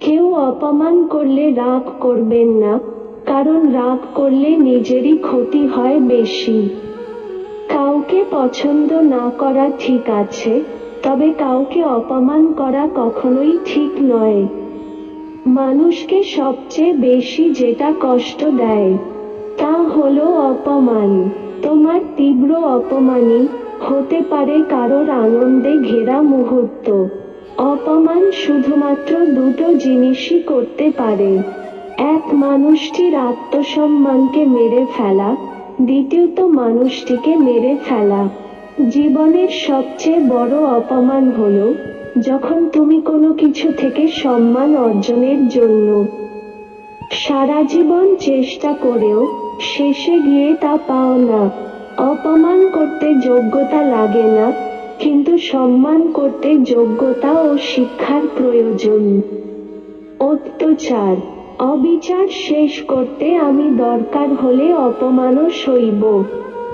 কেউ অপমান করলে রাগ করবেন না, কারণ রাগ করলে নিজেরই ক্ষতি হয় বেশি। কাউকে পছন্দ না করা ঠিক আছে, তবে কাউকে অপমান করা কখনোই ঠিক নয়। মানুষকে সবচেয়ে বেশি যেটা কষ্ট দেয়, তা হলো অপমান। তোমার তীব্র অপমানই হতে পারে কারোর আনন্দে ঘেরা মুহূর্ত। অপমান শুধুমাত্র দুটো জিনিসই করতে পারে। এক, মানুষটির আত্মসম্মানকে মেরে ফেলা। দ্বিতীয়ত, মানুষটিকে মেরে ফেলা। জীবনের সবচেয়ে বড় অপমান হলো যখন তুমি কোনো কিছু থেকে সম্মান অর্জনের জন্য সারা জীবন চেষ্টা করেও শেষে গিয়ে তা পাও না। অপমান করতে যোগ্যতা লাগে না। কিন্তু সম্মান করতে যোগ্যতা ও শিক্ষার প্রয়োজন। অত্যাচার, অবিচার শেষ করতে আমি দরকার হলে অপমানও সইব।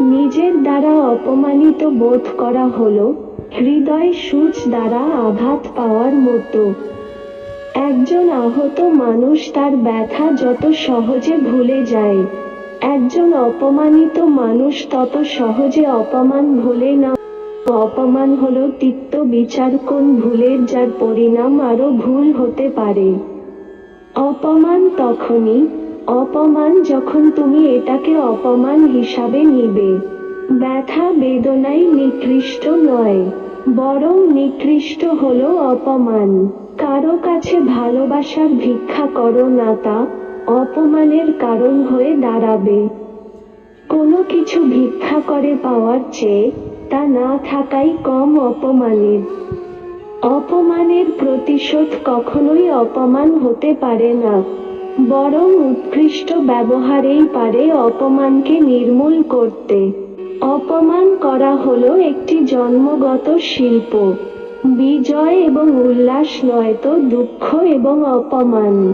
নিজের দ্বারা অপমানিত বোধ করা হলো, হৃদয় সূচ দ্বারা আঘাত পাওয়ার মতো। একজন আহত মানুষ তার ব্যথা যত সহজে ভুলে যায়। একজন অপমানিত মানুষ তত সহজে অপমান ভুলে না। অপমান হলো তিক্ত বিচার কোন ভুলের যার পরিণাম আরও ভুল হতে পারে। অপমান তখনই, অপমান যখন তুমি এটাকে অপমান হিসাবে নিবে। ব্যথা বেদনাই নিকৃষ্ট নয়, বরং নিকৃষ্ট হল অপমান। কারও কাছে ভালোবাসার ভিক্ষা করো না তা অপমানের কারণ হয়ে দাঁড়াবে। কোনো কিছু ভিক্ষা করে পাওয়ার চেয়ে তা না থাকাই কম অপমানের। অপমানের প্রতিশোধ কখনোই অপমান হতে পারে না। বরং উৎকৃষ্ট ব্যবহারেই পারে অপমানকে নির্মূল করতে। অপমান করা হলো একটি জন্মগত শিল্প। বিজয় এবং উল্লাস নয়তো দুঃখ এবং অপমান।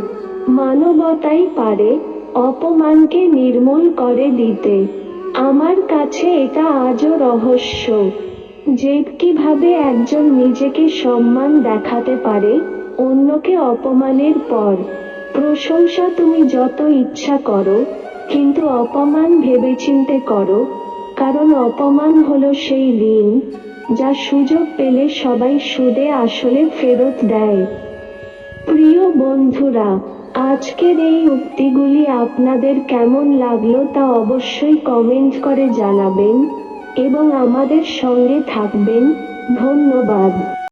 মানবতাই পারে অপমানকে নির্মূল করে দিতে। আমার কাছে এটা আজও রহস্য। যে কীভাবে একজন নিজেকে সম্মান দেখাতে পারে, অন্যকে অপমানের পর? প্রশংসা তুমি যত ইচ্ছা করো, কিন্তু অপমান ভেবেচিন্তে করো। কারণ অপমান হলো সেই ঋণ, যা সুযোগ পেলে সবাই সুদে আসলে ফেরত দেয়। প্রিয় বন্ধুরা আজকের এই উক্তিগুলি আপনাদের কেমন লাগল তা অবশ্যই কমেন্ট করে জানাবেন এবং আমাদের সঙ্গে থাকবেন। ধন্যবাদ।